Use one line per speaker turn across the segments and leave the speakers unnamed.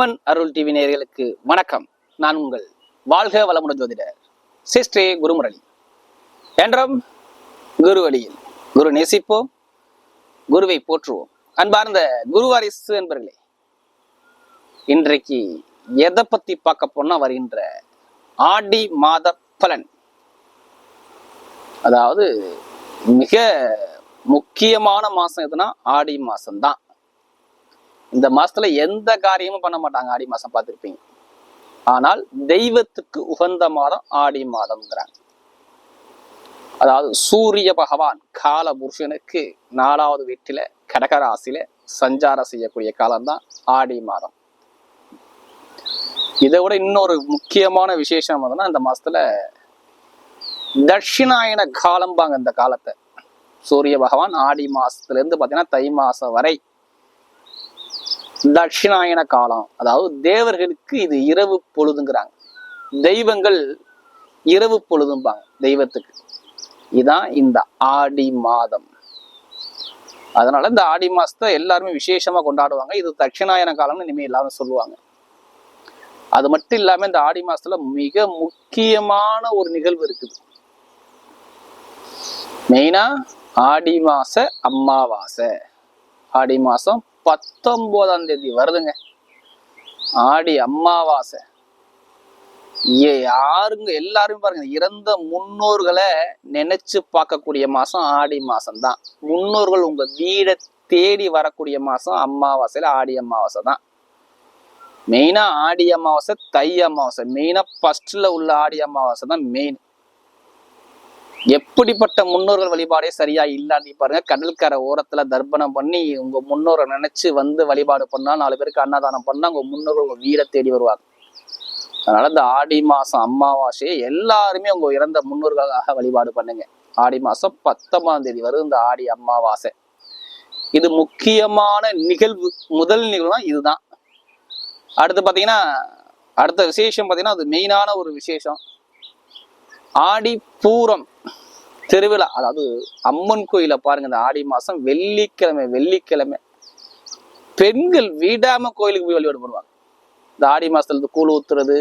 அம்மன் அருள் TV நேயர்களுக்கு வணக்கம். நான் உங்கள் வாழ்க வளமுடன் ஜோதிடர் சிஸ்ரீ குருமுரளி. என்றும் குரு வழியில் குரு நேசிப்போம் குருவை போற்றுவோம். அன்பார்ந்த குருவாரிசு என்பர்களே இன்றைக்கு எதை பத்தி பார்க்க போனா வருகின்ற ஆடி மாத பலன். அதாவது மிக முக்கியமான மாசம் எதுனா ஆடி மாசம்தான். இந்த மாசத்துல எந்த காரியமும் பண்ண மாட்டாங்க ஆடி மாசம் பார்த்திருப்பீங்க. ஆனால் தெய்வத்துக்கு உகந்த மாதம் ஆடி மாதம்ங்கிறாங்க. அதாவது சூரிய பகவான் கால புருஷனுக்கு நாலாவது வீட்டில கடகராசியில சஞ்சாரம் செய்யக்கூடிய காலம்தான் ஆடி மாதம். இதை விட இன்னொரு முக்கியமான விசேஷம் என்னன்னா இந்த மாசத்துல தட்சிணாயன காலம்பாங்க இந்த காலத்தை. சூரிய பகவான் ஆடி மாசத்துல இருந்து பாத்தீங்கன்னா தை மாசம் வரை தட்சிணாயன காலம். அதாவது தேவர்களுக்கு இது இரவு பொழுதுங்கிறாங்க. தெய்வங்கள் இரவு பொழுதும்பாங்க தெய்வத்துக்கு. இதான் இந்த ஆடி மாதம். அதனால இந்த ஆடி மாசத்தை எல்லாருமே விசேஷமா கொண்டாடுவாங்க. இது தட்சிணாயன காலம்னு இனிமே எல்லாரும் சொல்லுவாங்க. அது மட்டும் இல்லாம இந்த ஆடி மாசத்துல மிக முக்கியமான ஒரு நிகழ்வு இருக்குது. மெயினா ஆடி மாச அம்மாவாசை. ஆடி மாசம் பத்தொன்பதாம் தேதி வருதுங்க. ஆடி அமாவாசை யாருங்க எல்லாருமே பாருங்க இறந்த முன்னோர்களை நினைச்சு பார்க்கக்கூடிய மாசம் ஆடி மாசம் தான் முன்னோர்கள் உங்க வீடை தேடி வரக்கூடிய மாசம் அம்மாவாசையில ஆடி அமாவாசை தான். மெயினா ஆடி அமாவாசை தை அமாவாசை மெயினா ஃபர்ஸ்ட்ல உள்ள ஆடி அமாவாசை தான் மெயின் எப்படிப்பட்ட முன்னோர்கள் வழிபாடே சரியா இல்லாட்டி பாருங்க கடற்கரை ஓரத்துல தர்ப்பணம் பண்ணி உங்க முன்னோரை நினைச்சு வந்து வழிபாடு பண்ணா நாலு பேருக்கு அன்னதானம் பண்ணா உங்க முன்னோர்கள் உங்க வீடை தேடி வருவாங்க. அதனால இந்த ஆடி மாசம் அமாவாசையை எல்லாருமே உங்க இறந்த முன்னோர்களாக வழிபாடு பண்ணுங்க. ஆடி மாசம் பத்தொன்பதாம் தேதி வரும் இந்த ஆடி அமாவாசை. இது முக்கியமான நிகழ்வு முதல் நிகழ்வுனா இதுதான். அடுத்து பாத்தீங்கன்னா அடுத்த விசேஷம் பாத்தீங்கன்னா அது மெயினான ஒரு விசேஷம். ஆடி பூரம் திருவிழா அதாவது அம்மன் கோயில பாருங்க இந்த ஆடி மாசம் வெள்ளிக்கிழமை வெள்ளிக்கிழமை. பெண்கள் வீடாம கோயிலுக்கு போய் வழிபாடு பண்ணுவாங்க. இந்த ஆடி மாசத்துல இருந்து கூழ் ஊத்துறது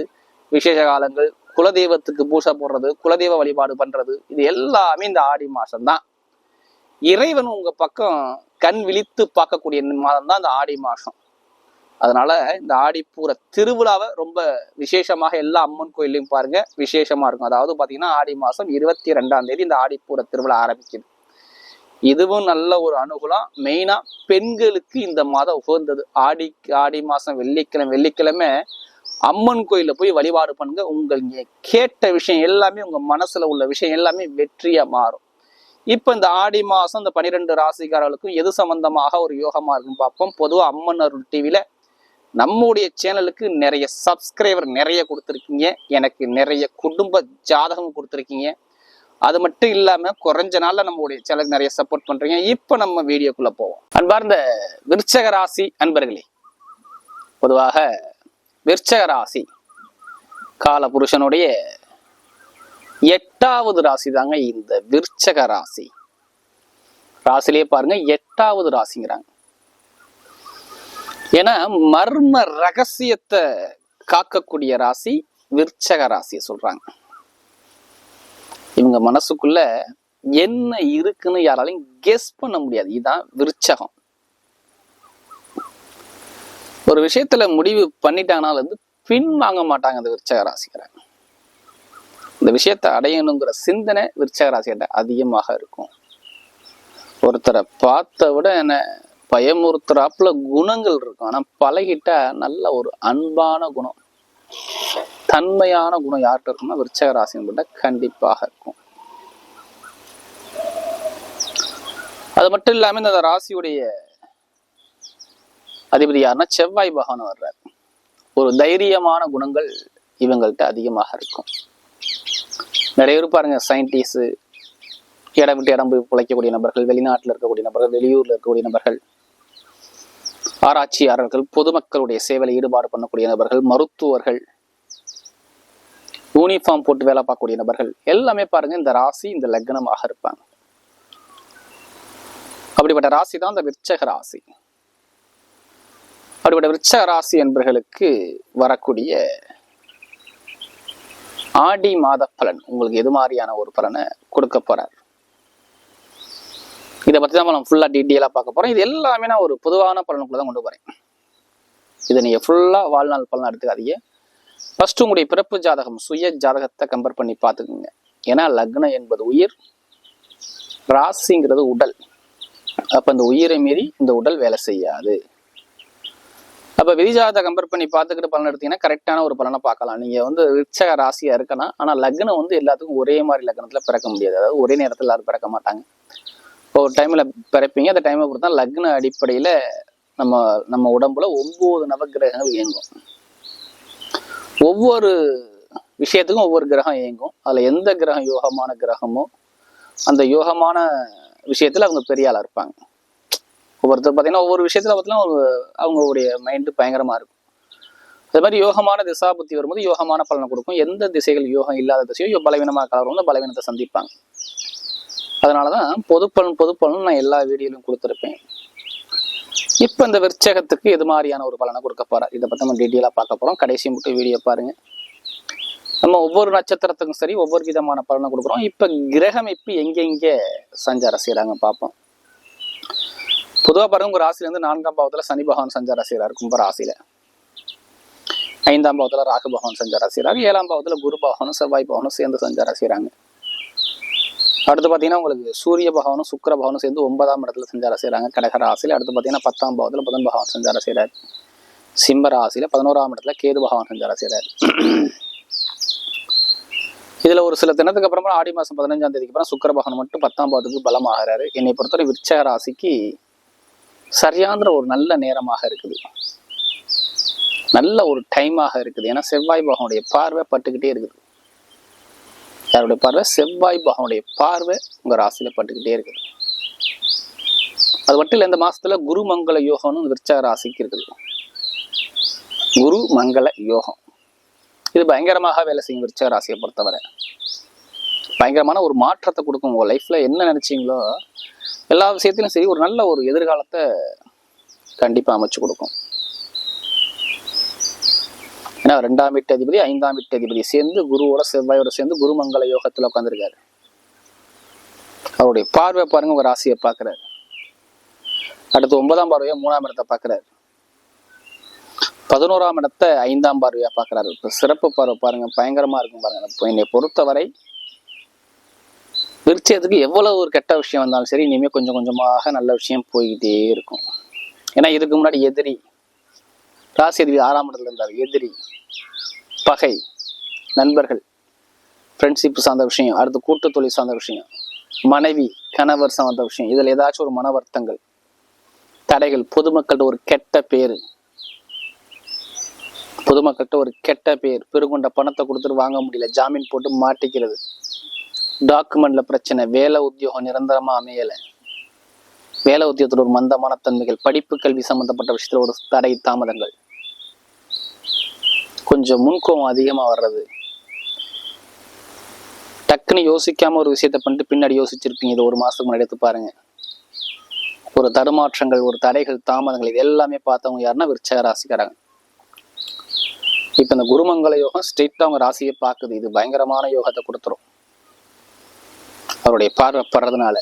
விசேஷ காலங்கள் குலதெய்வத்துக்கு பூசை போடுறது குலதெய்வ வழிபாடு பண்றது இது எல்லாமே இந்த ஆடி மாசம்தான். இறைவன் உங்க பக்கம் கண் விழித்து பார்க்கக்கூடிய மாதம் தான் இந்த ஆடி மாசம். அதனால இந்த ஆடிப்பூர திருவிழாவை ரொம்ப விசேஷமாக எல்லா அம்மன் கோயிலையும் பாருங்க விசேஷமா இருக்கும். அதாவது பாத்தீங்கன்னா ஆடி மாசம் இருபத்தி ரெண்டாம் தேதி இந்த ஆடிப்பூர திருவிழா ஆரம்பிக்குது. இதுவும் நல்ல ஒரு அனுகூலம். மெயினா பெண்களுக்கு இந்த மாதம் உகந்தது. ஆடி ஆடி மாசம் வெள்ளிக்கிழமை வெள்ளிக்கிழமை அம்மன் கோயில போய் வழிபாடு பண்ணுங்க. உங்கள் கேட்ட விஷயம் எல்லாமே உங்க மனசுல உள்ள விஷயம் எல்லாமே வெற்றியா மாறும். இப்போ இந்த ஆடி மாதம் இந்த பனிரெண்டு ராசிக்காரர்களுக்கும் எது சம்பந்தமாக ஒரு யோகமா இருக்குன்னு பார்ப்போம். பொதுவாக அம்மன் அருள் டிவில நம்முடைய சேனலுக்கு நிறைய சப்ஸ்கிரைபர் நிறைய கொடுத்துருக்கீங்க. எனக்கு நிறைய குடும்ப ஜாதகம் கொடுத்துருக்கீங்க. அது மட்டும் இல்லாம குறைஞ்ச நாள்ல நம்மளுடைய சேனலுக்கு நிறைய சப்போர்ட் பண்றீங்க. இப்ப நம்ம வீடியோக்குள்ள போவோம். அன்பார்ந்த விருச்சக ராசி அன்பர்களே பொதுவாக விருச்சக ராசி கால புருஷனுடைய எட்டாவது ராசி தாங்க இந்த விருச்சக ராசி. ராசிலேயே பாருங்க எட்டாவது ராசிங்கிறாங்க. ஏன்னா மர்ம ரகசியத்தை காக்கக்கூடிய ராசி விற்சக ராசியை சொல்றாங்க. இவங்க மனசுக்குள்ள என்ன இருக்குன்னு யாராலையும் கெஸ் பண்ண முடியாது. இதுதான் விருச்சகம். ஒரு விஷயத்துல முடிவு பண்ணிட்டாங்கனால வந்து பின் வாங்க மாட்டாங்க அந்த விருச்சக ராசிக்கிற இந்த விஷயத்தை அடையணுங்கிற சிந்தனை விருச்சக ராசிகிட்ட அதிகமாக இருக்கும். ஒருத்தரை பார்த்த விட என்ன பயமுறுத்துறாப்புல குணங்கள் இருக்கும் ஆனா பழகிட்ட நல்ல ஒரு அன்பான குணம். தன்மையான குணம் யார்கிட்ட இருக்குன்னா விருச்சக ராசின்பட்ட கண்டிப்பாக இருக்கும். அது மட்டும் இல்லாம இந்த ராசியுடைய அதிபதி யாருன்னா செவ்வாய் பகவான் வர்றார். ஒரு தைரியமான குணங்கள் இவங்கள்ட்ட அதிகமாக இருக்கும். நிறைய பேர் பாருங்க சயின்டிஸ்ட் இடம் விட்டு இடம் போய் பிழைக்கக்கூடிய நபர்கள் வெளிநாட்டில் இருக்கக்கூடிய நபர்கள் வெளியூர்ல இருக்கக்கூடிய நபர்கள் ஆராய்ச்சியாளர்கள் பொதுமக்களுடைய சேவையில் ஈடுபாடு பண்ணக்கூடிய நபர்கள் மருத்துவர்கள் யூனிஃபார்ம் போட்டு வேலை பார்க்கக்கூடிய நபர்கள் எல்லாமே பாருங்க இந்த ராசி இந்த லக்னமாக இருப்பாங்க. அப்படிப்பட்ட ராசி தான் இந்த விருச்சக ராசி. அப்படிப்பட்ட விருச்சக ராசி என்பர்களுக்கு வரக்கூடிய ஆடி மாத பலன் உங்களுக்கு எது மாதிரியான ஒரு பலனை கொடுக்க போறார்? இதை பத்தி தான் நம்ம ஃபுல்லா டீட்டெயிலாக பார்க்க போகிறோம் இது எல்லாமே நான் ஒரு பொதுவான பலனுக்குள்ள தான் கொண்டு போகிறேன் இதை நீங்கள் ஃபுல்லா வாழ்நாள் பலன் எடுத்துக்காதீங்க. ஃபஸ்ட்டு உங்களுடைய பிறப்பு ஜாதகம் சுய ஜாதகத்தை கம்பேர் பண்ணி பார்த்துக்குங்க. ஏன்னா லக்னம் என்பது உயிர் ராசிங்கிறது உடல். அப்ப இந்த உயிரை மீறி இந்த உடல் வேலை செய்யாது. அப்ப விதிஜாதத்தை கம்பேர் பண்ணி பார்த்துக்கிட்டு பலன் எடுத்தீங்கன்னா கரெக்டான ஒரு பலனை பார்க்கலாம். நீங்க வந்து ரிச்சக ராசியா இருக்கலாம். ஆனா லக்னம் வந்து எல்லாத்துக்கும் ஒரே மாதிரி லக்னத்துல பிறக்க முடியாது. அதாவது ஒரே நேரத்தில் எல்லாரும் பிறக்க மாட்டாங்க. ஒரு டைம்ல பிறப்பீங்க. அந்த டைமை பொறுத்தா லக்ன அடிப்படையில நம்ம நம்ம உடம்புல ஒன்பது நவகிரகங்கள் இயங்கும். ஒவ்வொரு விஷயத்துக்கும் ஒவ்வொரு கிரகம் இயங்கும். அதுல எந்த கிரகம் யோகமான கிரகமோ அந்த யோகமான விஷயத்துல அவங்க பெரிய இருப்பாங்க. ஒவ்வொருத்தர் பார்த்தீங்கன்னா ஒவ்வொரு விஷயத்துல பார்த்தீங்கன்னா அவங்க அவங்களுடைய மைண்டு பயங்கரமா இருக்கும். அதே மாதிரி யோகமான திசா புத்தி வரும்போது யோகமான பலனை கொடுக்கும். எந்த திசைகள் யோகம் இல்லாத திசையோ பலவீனமாக கலரும் பலவீனத்தை சந்திப்பாங்க. அதனாலதான் தான் பொதுப்பலன் பொதுப்பலன் நான் எல்லா வீடியோலையும் கொடுத்துருப்பேன். இப்போ இந்த விற்சகத்துக்கு எது மாதிரியான ஒரு பலனை கொடுக்க போறார் இதை பத்தி நம்ம டீட்டெயிலாக பார்க்க போறோம். கடைசி மட்டும் வீடியோ பாருங்க. நம்ம ஒவ்வொரு நட்சத்திரத்துக்கும் சரி ஒவ்வொரு விதமான பலனை கொடுக்குறோம். இப்ப கிரகமைப்பு எங்கெங்க சஞ்சாரம் செய்கிறாங்க பார்ப்போம். பொதுவாக பாருங்க உங்க ராசிலேருந்து நான்காம் பாவத்தில் சனி பகவான் சஞ்சாரம் செய்கிறார் கும்ப ராசியில். ஐந்தாம் பாவத்தில் ராகு பகவான் சஞ்சாரம் செய்கிறார் ஏழாம் பாவத்தில் குரு பகவானும் செவ்வாய் பகவானும் சேர்ந்து சஞ்சாரம் செய்கிறாங்க அடுத்து பாத்தீங்கன்னா உங்களுக்கு சூரிய பகவானும் சுக்கர பகவானும் சேர்ந்து ஒன்பதாம் இடத்துல சஞ்சாரம் செய்யறாங்க கடக அடுத்து பாத்தீங்கன்னா பத்தாம் பாவத்தில் புதன் பகவான் சஞ்சாரம் செய்கிறார் சிம்ம ராசியில் பதினோராம் இடத்துல கேது பகவான் சஞ்சாரம் செய்கிறார் இதுல ஒரு சில தினத்துக்கு அப்புறமா ஆடி மாசம் பதினஞ்சாம் தேதிக்கு அப்புறம் சுக்கர பகவான் மட்டும் பத்தாம் பாவத்துக்கு பலமாகிறாரு. என்னை பொறுத்தவரை விருச்சக ராசிக்கு சரியான ஒரு நல்ல நேரமாக இருக்குது. நல்ல ஒரு டைமாக இருக்குது. ஏன்னா செவ்வாய் பகவானுடைய பார்வை பட்டுக்கிட்டே இருக்குது. யாருடைய பார்வை செவ்வாய் பகவானுடைய பார்வை உங்க ராசியில பட்டுக்கிட்டே இருக்குது. அது மட்டும் இல்லை இந்த மாசத்துல குரு மங்கள யோகம்னு விருச்சக ராசிக்கு இருக்குது. குரு மங்கள யோகம். இது பயங்கரமாக வேலை செய்யும் விருச்சக ராசியை பொறுத்தவரை. பயங்கரமான ஒரு மாற்றத்தை கொடுக்கும் உங்க லைஃப்ல என்ன நினைச்சீங்களோ எல்லா விஷயத்திலும் சரி ஒரு நல்ல ஒரு எதிர்காலத்தை கண்டிப்பாக அமைச்சு கொடுக்கும். ஏன்னா ரெண்டாம் வீட்டு அதிபதி ஐந்தாம் வீட்டு அதிபதி சேர்ந்து குருவோட செவ்வாயோட சேர்ந்து குருமங்கல யோகத்துல உட்காந்துருக்காரு அவருடைய பார்வை பாருங்க உங்க ராசியை பார்க்குறாரு. அடுத்து ஒன்பதாம் பார்வையை மூணாம் இடத்தை பார்க்குறாரு. பதினோராம் இடத்தை ஐந்தாம் பார்வையா பார்க்குறாரு. இப்போ சிறப்பு பார்வை பாருங்க பயங்கரமா இருக்கும் பாருங்க. இப்போ என்னை பொறுத்தவரை விருச்சியத்துக்கு எவ்வளவு ஒரு கெட்ட விஷயம் வந்தாலும் சரி இனிமே கொஞ்சம் கொஞ்சமாக நல்ல விஷயம் போய்கிட்டே இருக்கும். ஏன்னா இதுக்கு முன்னாடி எதிரி ராசி அதிபதி ஆறாம் இடத்துல இருந்தார். எதிரி பகை நண்பர்கள் ஃப்ரெண்ட்ஷிப் சார்ந்த விஷயம். அடுத்து கூட்டு தொழில் சார்ந்த விஷயம். மனைவி கணவர் சார்ந்த விஷயம். இதில் ஏதாச்சும் ஒரு மன வருத்தங்கள் தடைகள் பொதுமக்கள்கிட்ட ஒரு கெட்ட பேர். பொதுமக்கள்கிட்ட ஒரு கெட்ட பேர். பெருகொண்ட பணத்தை கொடுத்துட்டு வாங்க முடியல. ஜாமீன் போட்டு மாட்டிக்கிறது. டாக்குமெண்ட்ல பிரச்சனை. வேலை உத்தியோகம் நிரந்தரமா அமையலை. வேலை உத்தியோகத்தில் ஒரு மந்தமான தன்மைகள். படிப்பு கல்வி சம்பந்தப்பட்ட விஷயத்தில் ஒரு தடை தாமதங்கள். கொஞ்சம் முன்கோபம் அதிகமா வர்றது. டக்குன்னு யோசிக்காம ஒரு விஷயத்த பண்ணிட்டு பின்னாடி யோசிச்சிருப்பீங்க. இது ஒரு மாசத்துக்கு முன்னாடி எடுத்து பாருங்க. ஒரு தடுமாற்றங்கள் ஒரு தடைகள் தாமதங்கள் இது எல்லாமே பார்த்தவங்க யாருன்னா விருச்சக ராசிக்காரங்க. இப்ப இந்த குருமங்கல யோகம் ஸ்ட்ரெயிட்டாக அவங்க ராசியை பார்க்குது. இது பயங்கரமான யோகத்தை கொடுத்துரும். அவருடைய பார்வை படுறதுனால.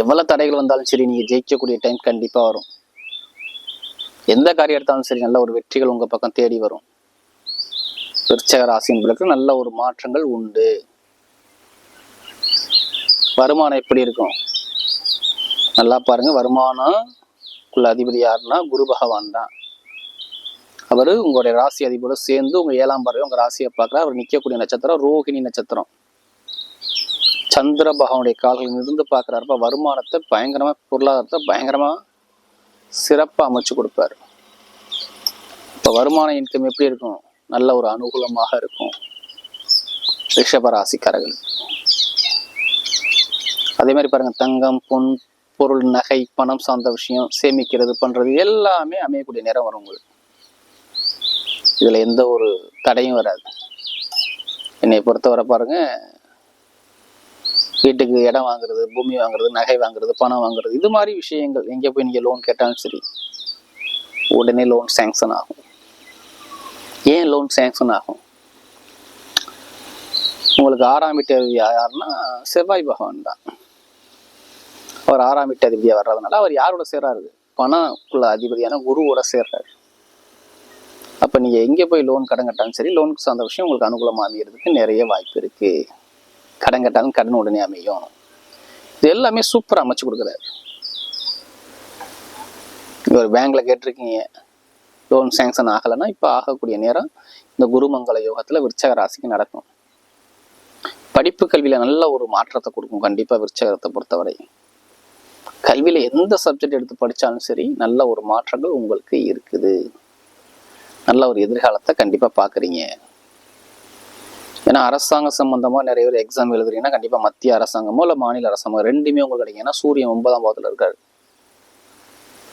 எவ்வளவு தடைகள் வந்தாலும் சரி நீங்க ஜெயிக்கக்கூடிய டைம் கண்டிப்பா வரும். எந்த காரியம் எடுத்தாலும் சரி நல்ல ஒரு வெற்றிகள் உங்க பக்கம் தேடி வரும். விருச்சக ராசின்பளுக்கு நல்ல ஒரு மாற்றங்கள் உண்டு. வருமானம் எப்படி இருக்கும்? நல்லா பாருங்க வருமானம் உள்ள அதிபதி யாருன்னா குரு பகவான் தான். அவர் உங்களுடைய ராசி அதிபரோட சேர்ந்து உங்க ஏழாம் பறவை உங்க ராசியை பார்க்குற அவர் நிற்கக்கூடிய நட்சத்திரம் ரோஹிணி நட்சத்திரம். சந்திர பகவானுடைய கால்களில் இருந்து பார்க்குறாருப்ப வருமானத்தை பயங்கரமா பொருளாதாரத்தை பயங்கரமா சிறப்பாக அமைச்சு கொடுப்பாரு. இப்போ வருமான இன்கம் எப்படி இருக்கும்? நல்ல ஒரு அனுகூலமாக இருக்கும். ரிஷபராசிக்காரர்கள். அதே மாதிரி பாருங்க தங்கம் பொன் பொருள் நகை பணம் சார்ந்த விஷயம் சேமிக்கிறது பண்றது எல்லாமே அமையக்கூடிய நேரம் வரும் உங்களுக்கு. இதுல எந்த ஒரு தடையும் வராது. என்னை பொறுத்தவரை பாருங்க வீட்டுக்கு இடம் வாங்குறது பூமி வாங்குறது நகை வாங்குறது பணம் வாங்குறது இது மாதிரி விஷயங்கள். எங்கே போய் நீங்கள் லோன் கேட்டாலும் சரி உடனே லோன் சேங்ஷன் ஆகும். ஏன் லோன் சேங்ஷன் ஆகும்? உங்களுக்கு ஆறாம் வீட்டு அதிபதி யாருன்னா செவ்வாய் பகவான் தான். அவர் ஆறாம் வீட்டு அதிபதியாக வர்றதுனால அவர் யாரோட சேர்றாரு? பணக்குள்ள அதிபதியான குருவோட சேர்றாரு. அப்போ நீங்கள் எங்கே போய் லோன் கடன் கட்டாலும் சரி லோனுக்கு சார்ந்த விஷயம் உங்களுக்கு அனுகூலமாக அமைகிறதுக்கு நிறைய வாய்ப்பு இருக்குது கடன் கட்டாலும் கடன் உடனே அமையும். இது எல்லாமே சூப்பராக அமைச்சு கொடுக்குறாரு ஒரு பேங்க்ல கேட்டிருக்கீங்க லோன் சேங்ஷன் ஆகலைன்னா இப்போ ஆகக்கூடிய நேரம் இந்த குருமங்கல யோகத்தில் விருச்சக ராசிக்கு நடக்கும். படிப்பு கல்வியில் நல்ல ஒரு மாற்றத்தை கொடுக்கும் கண்டிப்பாக விருச்சகத்தை பொறுத்தவரை. கல்வியில் எந்த சப்ஜெக்ட் எடுத்து படித்தாலும் சரி நல்ல ஒரு மாற்றங்கள் உங்களுக்கு இருக்குது. நல்ல ஒரு எதிர்காலத்தை கண்டிப்பாக பார்க்குறீங்க. ஏன்னா அரசாங்க சம்பந்தமா நிறைய பேர் எக்ஸாம் எழுதுறீங்கன்னா கண்டிப்பா மத்திய அரசாங்கமோ இல்ல மாநில அரசாங்கம் ரெண்டுமே உங்களுக்கு கிடைக்கும் ஏன்னா சூரியன் ஒன்பதாம் பாவத்துல இருக்காரு.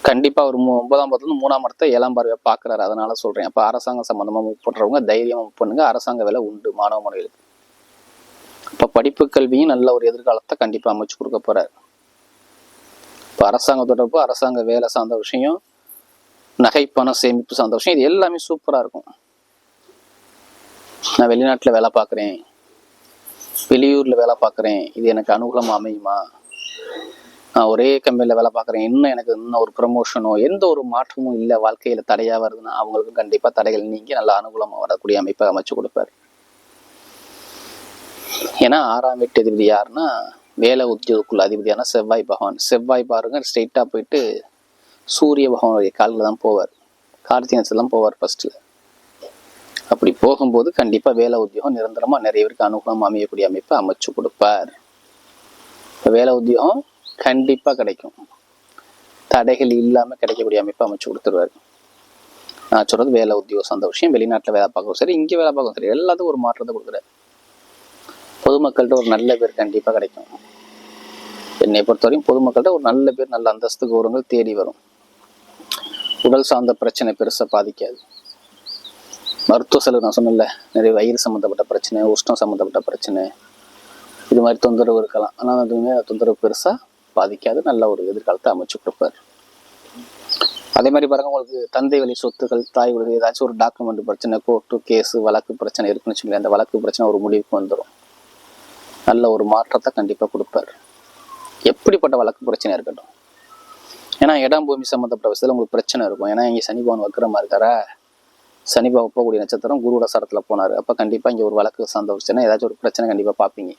கண்டிப்பா ஒரு மூ- ஒன்பதாம் பாவத்துல இருந்து மூணாம் இடத்தை ஏழாம் பார்வையா பாக்குறாரு அதனால சொல்றேன். அப்ப அரசாங்க சம்பந்தமா மூவ் பண்றவங்க தைரியமா மூவ் பண்ணுங்க. அரசாங்க வேலை உண்டு மாணவ மாணவிகளுக்கு. இப்ப படிப்பு கல்வியும் நல்ல ஒரு எதிர்காலத்தை கண்டிப்பா அமைச்சு கொடுக்க போறாரு. இப்ப அரசாங்க தொடர்பு அரசாங்க வேலை சார்ந்த விஷயம் நகை பணம் சேமிப்பு சார்ந்த விஷயம் இது எல்லாமே சூப்பரா இருக்கும். நான் வெளிநாட்டில் வேலை பார்க்குறேன். வெளியூரில் வேலை பார்க்குறேன். இது எனக்கு அனுகூலமாக அமையுமா? நான் ஒரே கம்பெனியில் வேலை பார்க்குறேன். இன்னும் எனக்கு இன்னும் ஒரு ப்ரமோஷனோ எந்த ஒரு மாற்றமும் இல்லை. வாழ்க்கையில் தடையாக வருதுன்னா அவங்களுக்கும் கண்டிப்பாக தடைகள் நீங்கி நல்ல அனுகூலமாக வரக்கூடிய அமைப்பை அமைச்சு கொடுப்பாரு. ஏன்னா ஆறாம் வீட்டு அதிபதி யாருன்னா வேலை உத்தியோகக்குள்ள அதிபதியான செவ்வாய் பகவான். செவ்வாய் பாருங்க ஸ்ட்ரெயிட்டாக போயிட்டு சூரிய பகவானுடைய காலில் தான் போவார். கார்த்திகை தான் போவார் ஃபர்ஸ்ட்ல அப்படி போகும்போது கண்டிப்பா வேலை உத்தியோகம் நிரந்தரமா நிறைய பேருக்கு அனுகூலம் அமையக்கூடிய அமைப்பை அமைச்சு கொடுப்பார். வேலை உத்தியோகம் கண்டிப்பா கிடைக்கும். தடைகள் இல்லாம கிடைக்கக்கூடிய அமைப்பை அமைச்சு கொடுத்துருவாரு. நான் சொல்றது வேலை உத்தியோகம் சார்ந்த விஷயம். வெளிநாட்டுல வேலை பார்க்கவும் சரி இங்க வேலை பார்க்கவும் சரி எல்லாத்துக்கும் ஒரு மாற்றத்தை கொடுக்குறாரு. பொதுமக்கள்கிட்ட ஒரு நல்ல பேர் கண்டிப்பா கிடைக்கும். என்னை பொறுத்தவரையும் பொதுமக்கள்கிட்ட ஒரு நல்ல பேர் நல்ல அந்தஸ்து கௌரவங்கள் தேடி வரும். உடல் சார்ந்த பிரச்சனை பெருசா பாதிக்காது. மருத்துவ செலவு நான் சொன்னேன்ல நிறைய வயிறு சம்மந்தப்பட்ட பிரச்சனை உஷ்ணம் சம்மந்தப்பட்ட பிரச்சனை இது மாதிரி தொந்தரவு இருக்கலாம். ஆனால் அதுவுமே தொந்தரவு பெருசாக பாதிக்காது நல்ல ஒரு எதிர்காலத்தை அமைச்சு கொடுப்பாரு. அதே மாதிரி பாருங்க உங்களுக்கு தந்தை வழி சொத்துக்கள் தாய் வழி ஏதாச்சும் ஒரு டாக்குமெண்ட் பிரச்சனை கோர்ட்டு கேஸு வழக்கு பிரச்சனை இருக்குன்னு வச்சுக்கோங்களேன் அந்த வழக்கு பிரச்சனை ஒரு முடிவுக்கு வந்துடும் நல்ல ஒரு மாற்றத்தை கண்டிப்பாக கொடுப்பாரு. எப்படிப்பட்ட வழக்கு பிரச்சனை இருக்கட்டும். ஏன்னா இடம் பூமி சம்மந்தப்பட்ட விஷயத்தில் உங்களுக்கு பிரச்சனை இருக்கும். ஏன்னா இங்கே சனி பவன் வக்கரமா இருக்காரா? சனி பவன் போகக்கூடிய நட்சத்திரம் குருவோட சரத்தில் போனாரு. அப்போ கண்டிப்பாக இங்கே ஒரு வழக்கு சார்ந்த பிரச்சனை ஏதாச்சும் ஒரு பிரச்சனை கண்டிப்பாக பார்ப்பீங்க.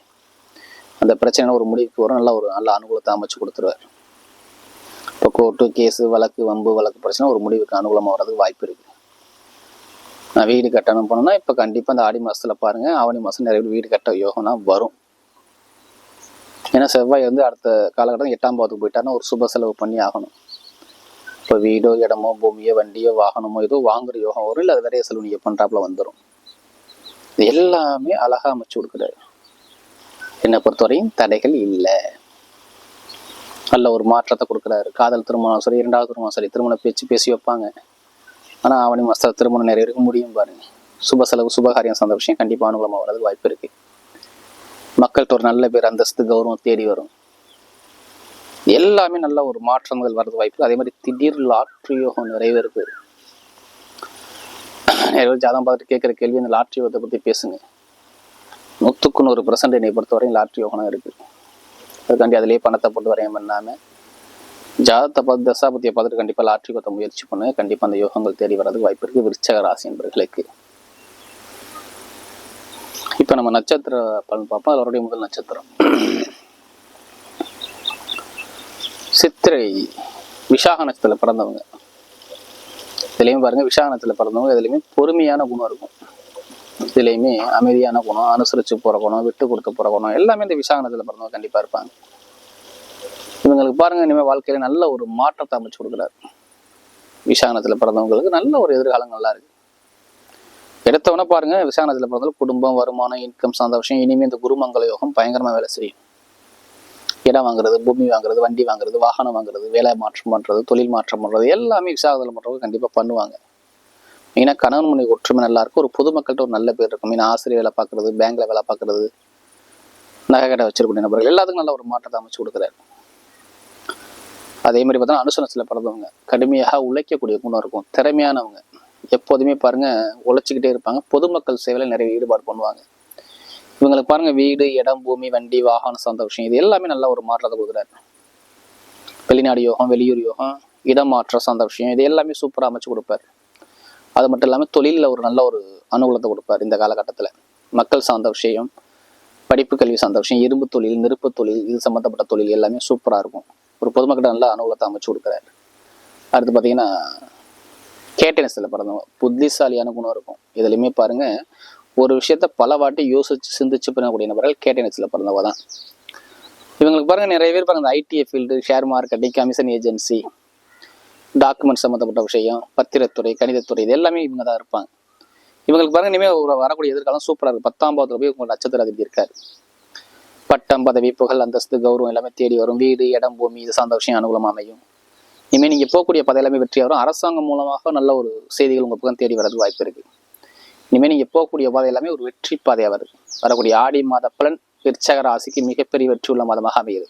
அந்த பிரச்சனை ஒரு முடிவுக்கு வரும். நல்ல ஒரு நல்ல அனுகூலத்தை அமைச்சு கொடுத்துருவாரு. இப்போ கோர்ட்டு கேஸு வழக்கு வம்பு வழக்கு பிரச்சனை ஒரு முடிவுக்கு அனுகூலமாக வர்றதுக்கு வாய்ப்பு இருக்குது நான் வீடு கட்டணும் போனோம்னா இப்போ கண்டிப்பாக இந்த ஆடி மாதத்தில் பாருங்கள் ஆவணி மாதம் நிறைய பேர் வீடு கட்ட யோகம்னா வரும். ஏன்னா செவ்வாய் வந்து அடுத்த காலகட்டம் எட்டாம் பாவத்துக்கு போயிட்டாருன்னா ஒரு சுப செலவு பண்ணி ஆகணும். இப்போ வீடோ இடமோ பூமியோ வண்டியோ வாகனமோ ஏதோ வாங்குற யோகம் வரும் இல்லை அது நிறைய செலவு நீங்கள் பண்ணுறாப்புல வந்துடும் இது எல்லாமே அழகாக அமைச்சு கொடுக்குறாரு. என்னை பொறுத்தவரையும் தடைகள் இல்லை. நல்ல ஒரு மாற்றத்தை கொடுக்குறாரு. காதல் திருமணம் சரி இரண்டாவது திருமணம் சரி திருமண பேச்சு பேசி வைப்பாங்க. ஆனால் அவனையும் மாசத்துல திருமணம் நிறைய இருக்க முடியும் பாருங்க. சுப செலவு சுபகாரியம் சார்ந்த விஷயம் கண்டிப்பாக அனுகூலமாக வர்றதுக்கு வாய்ப்பு இருக்குது மக்கள்கிட்ட ஒரு நல்ல பேர் அந்தஸ்து கௌரவம் தேடி வரும். எல்லாமே நல்ல ஒரு மாற்றங்கள் வர்றது வாய்ப்பு. அதே மாதிரி திடீர் லாட்ரி யோகம் நிறைவேறுது நிறைய ஜாதகம் பார்த்துட்டு கேட்குற கேள்வி இந்த லாட்ரி யோகத்தை பற்றி பேசுங்க. நூற்றுக்கு நூறு பர்சன்ட் என்னை பொறுத்தவரையும் லாட்ரி யோகம் இருக்கு. அதுக்காண்டி அதிலேயே பணத்தை போட்டு வரையும் பண்ணாமல் ஜாதத்தை பார்த்து தசாபத்தியை பார்த்துட்டு கண்டிப்பாக லாட்ரி யோகத்தை முயற்சி பண்ணுங்க கண்டிப்பாக அந்த யோகங்கள் தேடி வர்றதுக்கு வாய்ப்பு இருக்கு. விருச்சக ராசி என்பர்களுக்கு. இப்போ நம்ம நட்சத்திர பலன் பார்ப்போம். அவருடைய முதல் நட்சத்திரம். சித்திரை விஷாக நட்சத்திரத்தில் பிறந்தவங்க. இதுலேயும் பாருங்க விஷாக நட்சத்திரத்தில் பிறந்தவங்க இதுலேயுமே பொறுமையான குணம் இருக்கும். இதுலேயுமே அமைதியான குணம் அனுசரிச்சு போகிற குணம் விட்டு கொடுத்து போகிற குணம் எல்லாமே இந்த விசாகனத்துல பிறந்தவங்க கண்டிப்பா இருப்பாங்க. இவங்களுக்கு பாருங்க இனிமே வாழ்க்கையில நல்ல ஒரு மாற்றத்தை அமைச்சு கொடுக்குறாரு. விசாகனத்துல பிறந்தவங்களுக்கு நல்ல ஒரு எதிர்காலம் நல்லா இருக்கு. எடுத்தவன பாருங்க விசாகனத்தில் பிறந்தவங்க குடும்பம் வருமானம் இன்கம் சார்ந்த விஷயம் இனிமே இந்த குருமங்கள யோகம் பயங்கரமா வேலை செய்யும். இடம் வாங்குறது பூமி வாங்குறது வண்டி வாங்குறது வாகனம் வாங்குறது வேலை மாற்றம் பண்ணுறது தொழில் மாற்றம் பண்ணுறது எல்லாமே விசாகத்தில் பண்ணுறவங்க கண்டிப்பாக பண்ணுவாங்க. மெயினாக கணவன் மனைவி ஒற்றுமை நல்லா இருக்கும். ஒரு பொதுமக்கள்கிட்ட ஒரு நல்ல பேர் இருக்கும். மெயினாக ஆசிரியர் வேலை பார்க்கறது பேங்க்ல வேலை பார்க்கறது நகை கடை வச்சிருக்கக்கூடிய நபர்கள் எல்லாத்துக்கும் நல்ல ஒரு மாற்றத்தை அமைச்சு கொடுக்குறாரு. அதே மாதிரி பார்த்தோன்னா அனுசனத்தில் பிறந்தவங்க கடுமையாக உழைக்கக்கூடிய குணம் இருக்கும். திறமையானவங்க. எப்போதுமே பாருங்க உழைச்சிக்கிட்டே இருப்பாங்க. பொதுமக்கள் சேவையில் நிறைய ஈடுபாடு பண்ணுவாங்க. இவங்களுக்கு பாருங்க வீடு இடம் பூமி வண்டி வாகனம் சார்ந்த விஷயம் இது எல்லாமே நல்ல ஒரு மாற்றத்தை கொடுக்குறாரு. வெளிநாடு யோகம் வெளியூர் யோகம் இடம் மாற்றம் சார்ந்த விஷயம் இது எல்லாமே சூப்பராக அமைச்சு கொடுப்பாரு. அது மட்டும் இல்லாமல் தொழிலில் ஒரு நல்ல ஒரு அனுகூலத்தை கொடுப்பார் இந்த காலகட்டத்தில். மக்கள் சார்ந்த விஷயம் படிப்பு கல்வி சார்ந்த விஷயம் இரும்பு தொழில் நெருப்பு தொழில் இது சம்மந்தப்பட்ட தொழில் எல்லாமே சூப்பராக இருக்கும். ஒரு பொதுமக்கள் நல்ல அனுகூலத்தை அமைச்சு கொடுக்குறாரு. அடுத்து பார்த்தீங்கன்னா கேட்டனஸில் பிறந்தவங்க புத்திசாலியான குணம் இருக்கும். இதுலையுமே பாருங்க ஒரு விஷயத்த பல வாட்டி யோசிச்சு சிந்திச்சு பண்ணக்கூடிய நபர்கள் கேட்டனஸில் பிறந்தவங்க தான் இவங்களுக்கு பாருங்க நிறைய பேர் பாருங்க ITI field share marketing commission agency document சம்மந்தப்பட்ட விஷயம் பத்திரத்துறை கணிதத்துறை இது எல்லாமே இவங்க தான் இருப்பாங்க. இவங்களுக்கு பாருங்க இனிமேல் ஒரு வரக்கூடிய எதிர்காலம் சூப்பராக இருக்கும். பத்தாம் பாவத்தில் போய் உங்க நட்சத்திர அதிபதி இருக்காரு. பட்டம் பதவி புகழ் அந்தஸ்து கௌரவம் எல்லாமே தேடி வரும். வீடு இடம் பூமி இது சார்ந்த விஷயம் அனுகூலமாக அமையும். இனிமேல் நீங்கள் போகக்கூடிய பதவி எல்லாமே வெற்றியாக வரும் அரசாங்கம் மூலமாக நல்ல ஒரு செய்திகள் உங்கள் பக்கம் தேடி வரதுக்கு வாய்ப்பு இருக்குது இனிமேல் நீங்கள் போகக்கூடிய பாதை எல்லாமே ஒரு வெற்றி பாதையாக வருது. வரக்கூடிய ஆடி மாத பலன் விற்சக ராசிக்கு மிகப்பெரிய வெற்றி உள்ள மாதமாக அமையுது.